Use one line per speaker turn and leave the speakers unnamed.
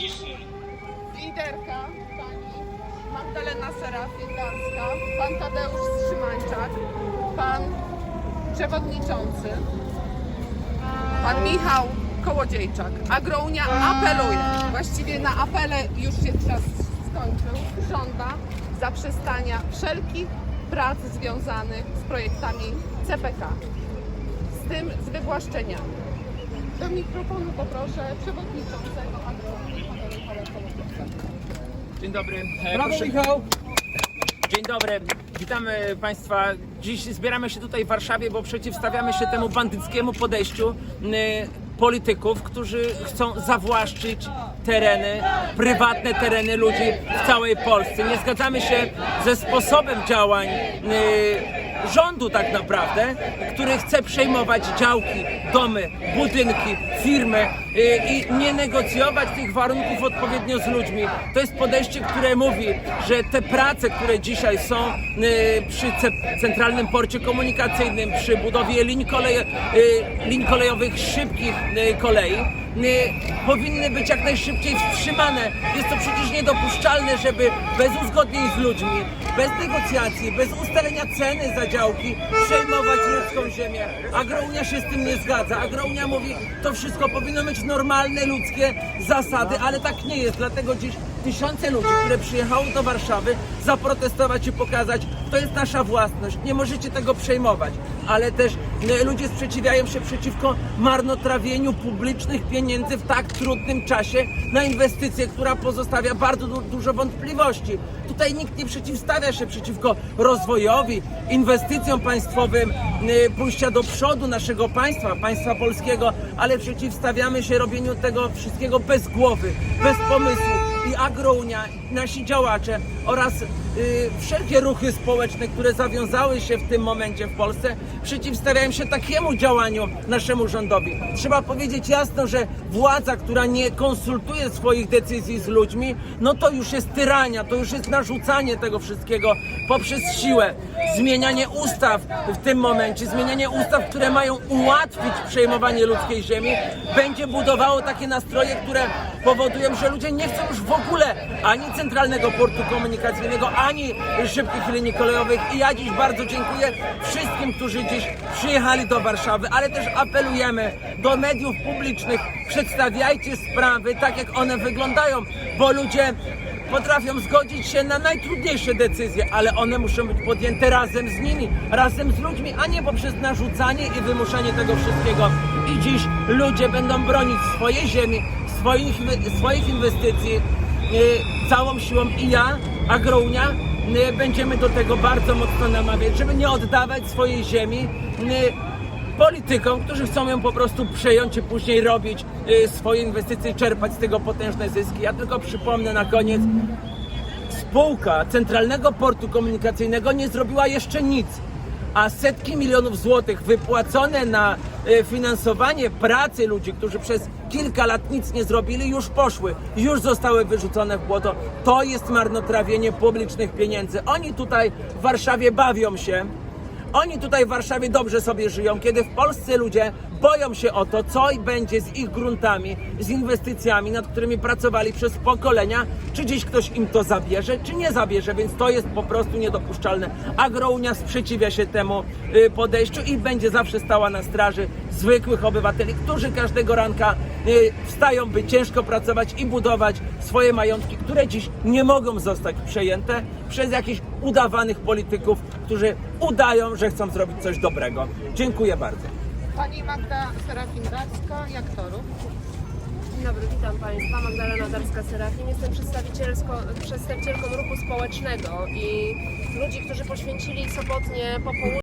Nami liderka pani Magdalena Serafin-Darska, pan Tadeusz Strzymańczak, pan przewodniczący, pan Michał Kołodziejczak. Agrounia apeluje, właściwie na apele już się czas skończył, żąda zaprzestania wszelkich prac związanych z projektami CPK, z tym z wywłaszczeniami. Do mikrofonu poproszę przewodniczącego
Dzień dobry. E,
Brawo
proszę-
Michał!
Dzień dobry. Witamy Państwa. Dziś zbieramy się tutaj w Warszawie, bo przeciwstawiamy się temu bandyckiemu podejściu polityków, którzy chcą zawłaszczyć tereny, prywatne tereny ludzi w całej Polsce. Nie zgadzamy się ze sposobem działań rządu tak naprawdę, który chce przejmować działki, domy, budynki, firmy y, i nie negocjować tych warunków odpowiednio z ludźmi. To jest podejście, które mówi, że te prace, które dzisiaj są y, przy ce- Centralnym Porcie Komunikacyjnym, przy budowie linii, y, kolejowych szybkich kolei, powinny być jak najszybciej wstrzymane. Jest to przecież niedopuszczalne, żeby bez uzgodnień z ludźmi, bez negocjacji, bez ustalenia ceny za działki przejmować ludzką ziemię. Agrounia się z tym nie zgadza. Agrounia mówi, to wszystko powinno mieć normalne ludzkie zasady, ale tak nie jest. Dlatego dziś tysiące ludzi, które przyjechały do Warszawy zaprotestować i pokazać, to jest nasza własność, nie możecie tego przejmować. Ale też e, ludzie sprzeciwiają się przeciwko marnotrawieniu publicznych pieniędzy w tak trudnym czasie na inwestycję, która pozostawia bardzo du- dużo wątpliwości. Tutaj nikt nie przeciwstawia się przeciwko rozwojowi, inwestycjom państwowym, y, pójścia do przodu naszego państwa, państwa polskiego, ale przeciwstawiamy się robieniu tego wszystkiego bez głowy, bez pomysłu. I Agrounia, nasi działacze oraz y, wszelkie ruchy społeczne, które zawiązały się w tym momencie w Polsce, przeciwstawiają się takiemu działaniu naszemu rządowi. Trzeba powiedzieć jasno, że władza, która nie konsultuje swoich decyzji z ludźmi, no to już jest tyrania, to już jest narzucanie tego wszystkiego poprzez siłę. Zmienianie ustaw w tym momencie, zmienianie ustaw, które mają ułatwić przejmowanie ludzkiej ziemi, będzie budowało takie nastroje, które powodują, że ludzie nie chcą już w ogóle ani centralnego portu komunikacyjnego, ani szybkich linii kolejowych. I ja dziś bardzo dziękuję wszystkim, którzy dziś przyjechali do Warszawy, ale też apelujemy do mediów publicznych, przedstawiajcie sprawy tak, jak one wyglądają, bo ludzie potrafią zgodzić się na najtrudniejsze decyzje, ale one muszą być podjęte razem z nimi, razem z ludźmi, a nie poprzez narzucanie i wymuszanie tego wszystkiego. I dziś ludzie będą bronić swojej ziemi, swoich, swoich inwestycji całą siłą i ja, Agrounia, e, będziemy do tego bardzo mocno namawiać, żeby nie oddawać swojej ziemi e, politykom, którzy chcą ją po prostu przejąć i później robić swoje inwestycje i czerpać z tego potężne zyski. Ja tylko przypomnę na koniec, spółka Centralnego Portu Komunikacyjnego nie zrobiła jeszcze nic, a setki milionów złotych wypłacone na y, finansowanie pracy ludzi, którzy przez kilka lat nic nie zrobili, już poszły, już zostały wyrzucone w błoto. To jest marnotrawienie publicznych pieniędzy. Oni tutaj w Warszawie bawią się, oni tutaj w Warszawie dobrze sobie żyją, kiedy w Polsce ludzie boją się o to, co będzie z ich gruntami, z inwestycjami, nad którymi pracowali przez pokolenia, czy gdzieś ktoś im to zabierze, czy nie zabierze, więc to jest po prostu niedopuszczalne. Agrounia sprzeciwia się temu y, podejściu i będzie zawsze stała na straży zwykłych obywateli, którzy każdego ranka y, wstają, by ciężko pracować i budować swoje majątki, które dziś nie mogą zostać przejęte przez jakichś udawanych polityków, którzy udają, że chcą zrobić coś dobrego. Dziękuję bardzo.
Pani Magda Serafin-Darska, jak torów.
Dzień dobry, witam Państwa. Magdalena Darska-Serafin. Jestem przedstawicielką ruchu społecznego i ludzi, którzy poświęcili sobotnie popołudnie